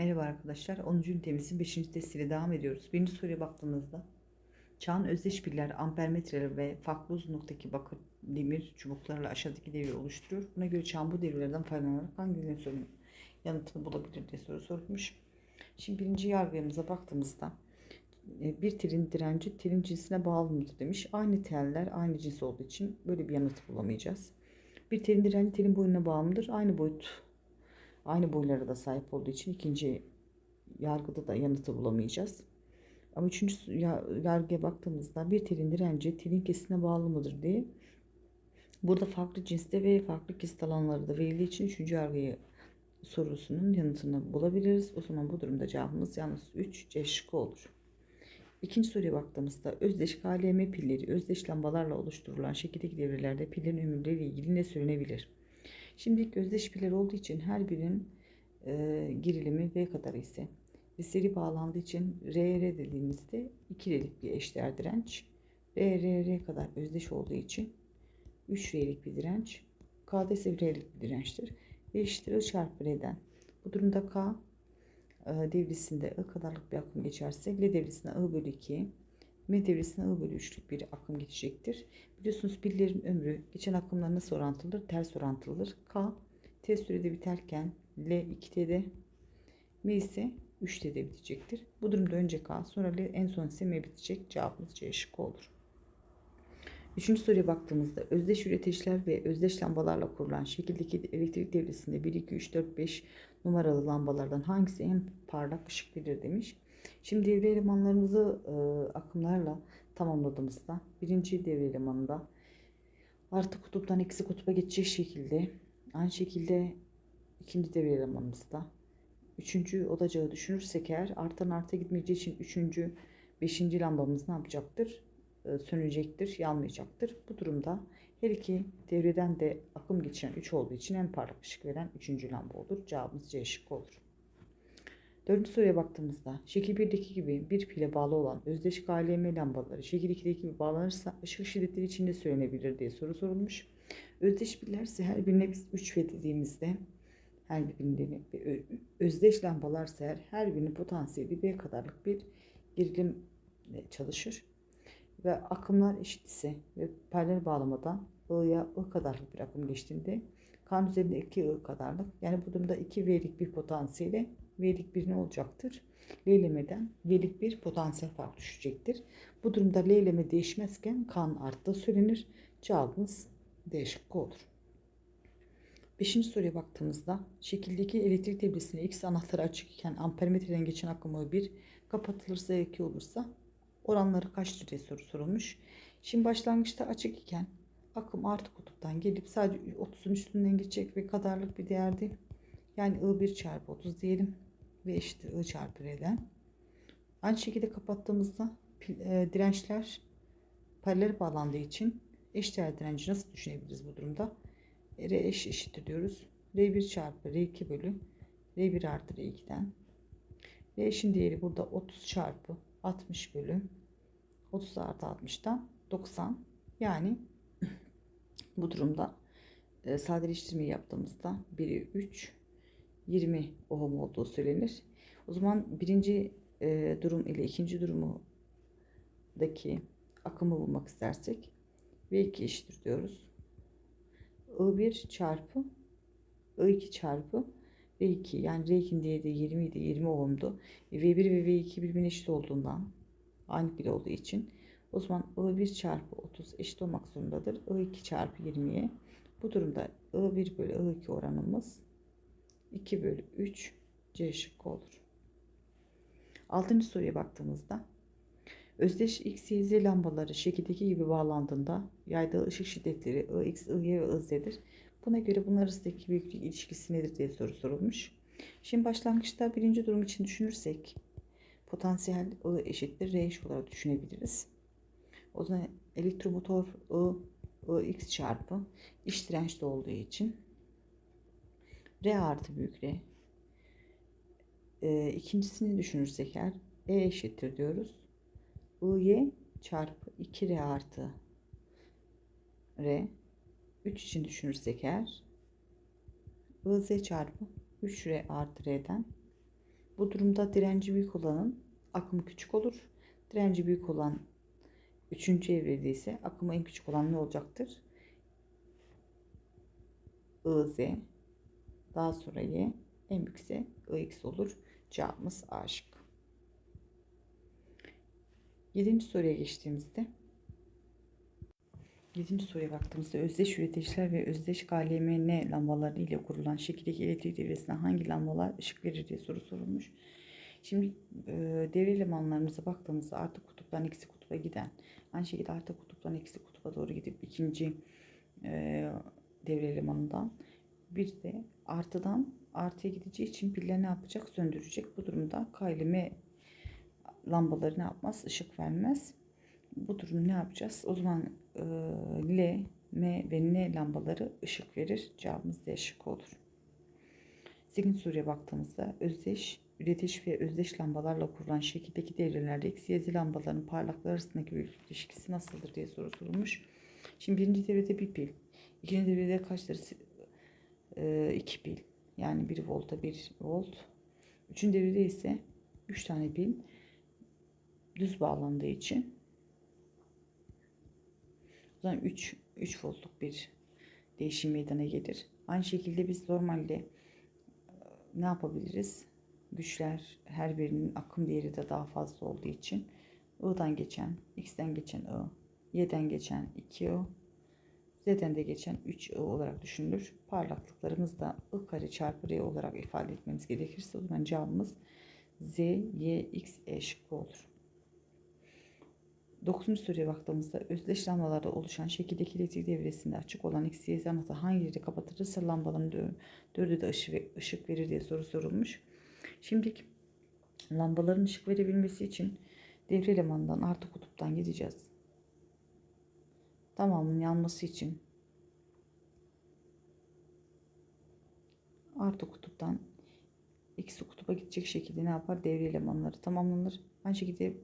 Merhaba arkadaşlar. 10. ünitemizin 5. testiyle devam ediyoruz. Birinci soruya baktığımızda çağın özdeş birler, ampermetreler ve farklı uzunluktaki bakır, demir çubuklarla aşağıdaki devri oluşturuyor. Buna göre çağın bu devirlerden faydalanarak hangilerinin sorunun yanıtını bulabilir diye soru sorulmuş. Şimdi birinci yargımıza baktığımızda e, bir telin direnci telin cinsine bağlı mıdır demiş. Aynı teller aynı cins olduğu için böyle bir yanıt bulamayacağız. Bir telin direnci telin boyuna bağlı mıdır? Aynı boyut aynı boylara da sahip olduğu için ikinci yargıda da yanıtı bulamayacağız. Ama üçüncü ya- yargıya baktığımızda bir telin direnci telin kesine bağlı mıdır diye burada farklı cinste ve farklı kesit alanları da verildiği için üçüncü yargıyı sorusunun yanıtını bulabiliriz. O zaman bu durumda cevabımız yalnız 3 C şıkkı olur. İkinci soruya baktığımızda özdeş KLM pilleri özdeş lambalarla oluşturulan şekildeki devrelerde pillerin ömürleriyle ilgili ne söylenebilir? Şimdilik özdeş piller olduğu için her birinin e, gerilimi V kadar ise ve seri bağlandığı için RR dediğimizde 2 R'lik bir eşdeğer direnç. RRR kadar özdeş olduğu için 3 R'lik bir direnç. K'da ise 1 R'lik bir dirençtir. V eşittir I çarpı R'den. Bu durumda K e, devrisinde I kadarlık bir akım geçerse L devrisine I bölü 2 M devresine I bölü 3'lük bir akım geçecektir. Biliyorsunuz pillerin ömrü geçen akımlar nasıl orantılıdır? Ters orantılıdır. K T sürede biterken L 2T'de M ise 3T'de bitecektir. Bu durumda önce K sonra L en son ise M bitecek. Cevabımız C şıkkı olur. Üçüncü soruya baktığımızda özdeş üreticiler ve özdeş lambalarla kurulan şekildeki elektrik devresinde 1, 2, 3, 4, 5 numaralı lambalardan hangisi en parlak ışık verir demiş. Şimdi devre elemanlarımızı e, akımlarla tamamladığımızda birinci devre elemanında artı kutuptan eksi kutuba geçecek şekilde aynı şekilde ikinci devre elemanımızda üçüncü odacağı düşünürsek eğer artan arta gitmeyeceği için üçüncü beşinci lambamız ne yapacaktır? E, sönecektir, yanmayacaktır. Bu durumda her iki devreden de akım geçen 3 olduğu için en parlak ışık veren 3. lamba olur. Cevabımız C şıkkı olur. Dördüncü soruya baktığımızda şekil 1'deki gibi bir pile bağlı olan özdeşik ALM lambaları şekil 2'deki gibi bağlanırsa ışık şiddetleri içinde söylenebilir diye soru sorulmuş. Özdeş piller ise her birine biz 3 ve dediğimizde her birine özdeş lambalar ise her birinin potansiyeli B kadarlık bir gerilim çalışır. Ve akımlar eşit ise ve paralel bağlamadan I'ya I kadarlık bir akım geçtiğinde kan üzerinde 2 I kadarlık yani bu durumda 2 V'lik bir potansiyeli V1 ne olacaktır? Leylemeden V1 potansiyel fark düşecektir. Bu durumda leyleme değişmezken kan artta söylenir. Cevabımız D şıkkı olur. Beşinci soruya baktığımızda şekildeki elektrik debrisinin x anahtarı açık iken ampermetreden geçen akımı 1 kapatılırsa 2 olursa oranları kaçtır diye soru sorulmuş. Şimdi başlangıçta açık iken akım artı kutuptan gelip sadece 30'un üstünden geçecek ve kadarlık bir değer değil. Yani I1 çarpı 30 diyelim ve eşittir I çarpı R'den. Aynı şekilde kapattığımızda e, dirençler paralel bağlandığı için eşdeğer direnci nasıl düşünebiliriz bu durumda? R eş eşittir diyoruz. R1 çarpı R2 bölü R1 artı R2'den. R eşin değeri burada 30 çarpı 60 bölü 30 artı 60'tan 90 yani bu durumda e, sadeleştirmeyi yaptığımızda 1'i 3 20 ohm olduğu söylenir. O zaman birinci e, durum ile ikinci durumudaki akımı bulmak istersek V2 eşittir diyoruz. I1 çarpı I2 çarpı V2 yani R2'nin değeri de 20 idi 20 ohm'du. V1 ve V2 birbirine eşit olduğundan aynı pil olduğu için o zaman I1 çarpı 30 eşit olmak zorundadır. I2 çarpı 20'ye bu durumda I1 bölü I2 oranımız 2 bölü 3 C şıkkı olur. Altıncı soruya baktığımızda özdeş X, Y, Z lambaları şekildeki gibi bağlandığında yaydığı ışık şiddetleri Ix, Y ve Iz'dir. Buna göre bunlar arasındaki büyüklük ilişkisi nedir diye soru sorulmuş. Şimdi başlangıçta birinci durum için düşünürsek potansiyel I eşittir R eş olarak düşünebiliriz. O zaman elektromotor I, Ix çarpı iç dirençli olduğu için R artı büyük R. E, ikincisini düşünürsek eğer E eşittir diyoruz. IY çarpı 2R artı R. 3 için düşünürsek eğer IZ çarpı 3R artı R'den Bu durumda direnci büyük olanın akımı küçük olur. Direnci büyük olan üçüncü evrede ise akımı en küçük olan ne olacaktır? IZ daha sonra Y en büyük ise IX olur. Cevabımız A şıkkı. Yedinci soruya geçtiğimizde Yedinci soruya baktığımızda özdeş üreticiler ve özdeş KLMN lambaları ile kurulan şekildeki elektrik devresine hangi lambalar ışık verir diye soru sorulmuş. Şimdi e, devre elemanlarımıza baktığımızda artı kutuptan eksi kutuba giden aynı şekilde artı kutuptan eksi kutuba doğru gidip ikinci e, devre elemanından bir de artıdan artıya gideceği için pille ne yapacak? Söndürecek. Bu durumda kaylime lambaları ne yapmaz? Işık vermez. Bu durumu ne yapacağız? O zaman e, L, M ve N lambaları ışık verir. Cevabımız D şık olur. 8. soruya baktığımızda özdeş, üretiş ve özdeş lambalarla kurulan şekildeki devrelerde X, Y, Z lambaların parlaklığı arasındaki büyüklük ilişkisi nasıldır diye soru sorulmuş. Şimdi birinci devrede bir pil, ikinci devrede kaç e, 2 pil. Yani 1 volta 1 volt. 3. devrede ise 3 tane pil düz bağlandığı için o zaman 3, 3 voltluk bir değişim meydana gelir. Aynı şekilde biz normalde e, ne yapabiliriz? Güçler her birinin akım değeri de daha fazla olduğu için I'dan geçen, X'den geçen I, Y'den geçen 2 I, Z'den de geçen 3I olarak düşünülür. Parlaklıklarımız da I kare çarpı R olarak ifade etmemiz gerekirse o zaman cevabımız Z, Y, X, E şıkkı olur. 9. soruya baktığımızda özdeş lambalarda oluşan şekildeki elektrik devresinde açık olan X, Y anahtarı hangi yeri kapatılırsa lambaların dördü de ışık, ışık verir diye soru sorulmuş. Şimdi lambaların ışık verebilmesi için devre elemanından artı kutuptan gideceğiz. Tamamının yanması için artı kutuptan eksi kutuba gidecek şekilde ne yapar? Devre elemanları tamamlanır. Aynı şekilde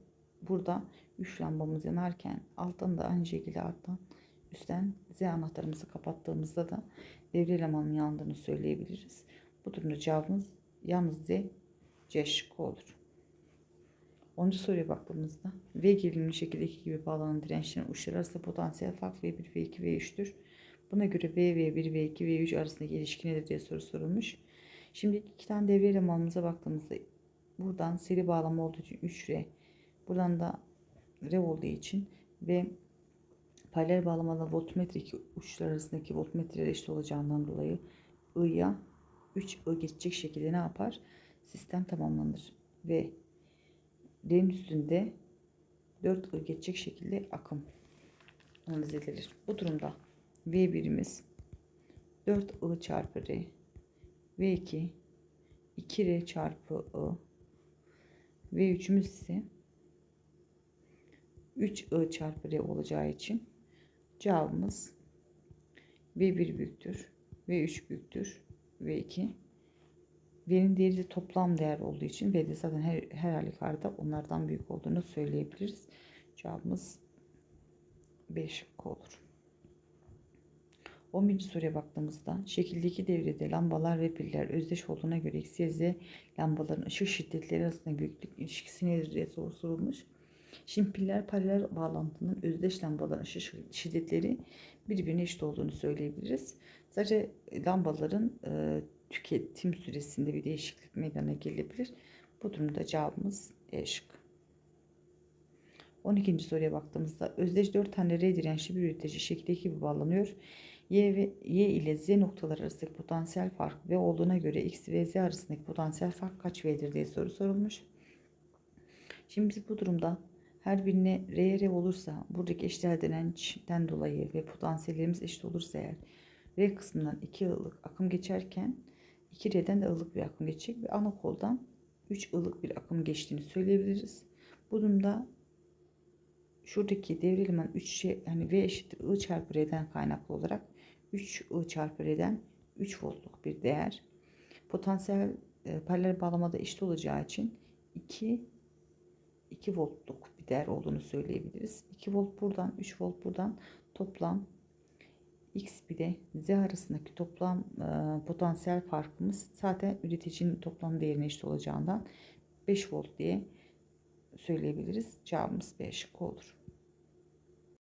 burada 3 lambamız yanarken alttan da aynı şekilde alttan üstten Z anahtarımızı kapattığımızda da devre elemanının yandığını söyleyebiliriz. Bu durumda cevabımız yalnız Z C şıkkı olur. 10. soruya baktığımızda V gerilimli şekildeki gibi bağlanan dirençlerin uçları arasında potansiyel fark V1, V2, V3'tür. Buna göre V, V1, V2, V3 arasındaki ilişki nedir diye soru sorulmuş. Şimdi iki tane devre elemanımıza baktığımızda buradan seri bağlama olduğu için 3R, buradan da R olduğu için ve paralel bağlamada voltmetre iki uçlar arasındaki voltmetre eşit olacağından dolayı I'ya 3 I geçecek şekilde ne yapar? Sistem tamamlanır ve D'nin üstünde 4 I geçecek şekilde akım analiz edilir. Bu durumda V1'imiz 4 I çarpı R V2 2R çarpı I V3'ümüz ise 3I çarpı R olacağı için cevabımız V1 büyüktür. V3 büyüktür. V2 V'nin değeri de toplam değer olduğu için V de zaten her, her halükarda onlardan büyük olduğunu söyleyebiliriz. Cevabımız 5 şıkkı olur. 11. soruya baktığımızda şekildeki devrede lambalar ve piller özdeş olduğuna göre X, Y, Z lambaların ışık şiddetleri arasında büyüklük ilişkisi nedir diye soru sorulmuş. Şimdi piller paralel bağlantının özdeş lambaların ışık şiddetleri birbirine eşit olduğunu söyleyebiliriz. Sadece lambaların e, tüketim süresinde bir değişiklik meydana gelebilir. Bu durumda cevabımız E şık. 12. soruya baktığımızda özdeş 4 tane R dirençli bir üretici şekildeki gibi bağlanıyor. Y ve Y ile Z noktaları arasındaki potansiyel fark ve olduğuna göre X ve Z arasındaki potansiyel fark kaç V'dir diye soru sorulmuş. Şimdi biz bu durumda her birine R R olursa buradaki eşdeğer dirençten dolayı ve potansiyellerimiz eşit olursa eğer R kısmından 2 ılık akım geçerken 2 R'den de ılık bir akım geçecek ve ana koldan 3 ılık bir akım geçtiğini söyleyebiliriz. Bu durumda şuradaki devre eleman 3 şey, yani V eşittir I çarpı R'den kaynaklı olarak 3 I çarpı R'den 3 voltluk bir değer. Potansiyel e, paralel bağlamada eşit olacağı için 2 2 voltluk bir değer olduğunu söyleyebiliriz. 2 volt buradan 3 volt buradan toplam X de Z arasındaki toplam e, potansiyel farkımız zaten üreticinin toplam değerine eşit olacağından 5 volt diye söyleyebiliriz. Cevabımız B şıkkı olur.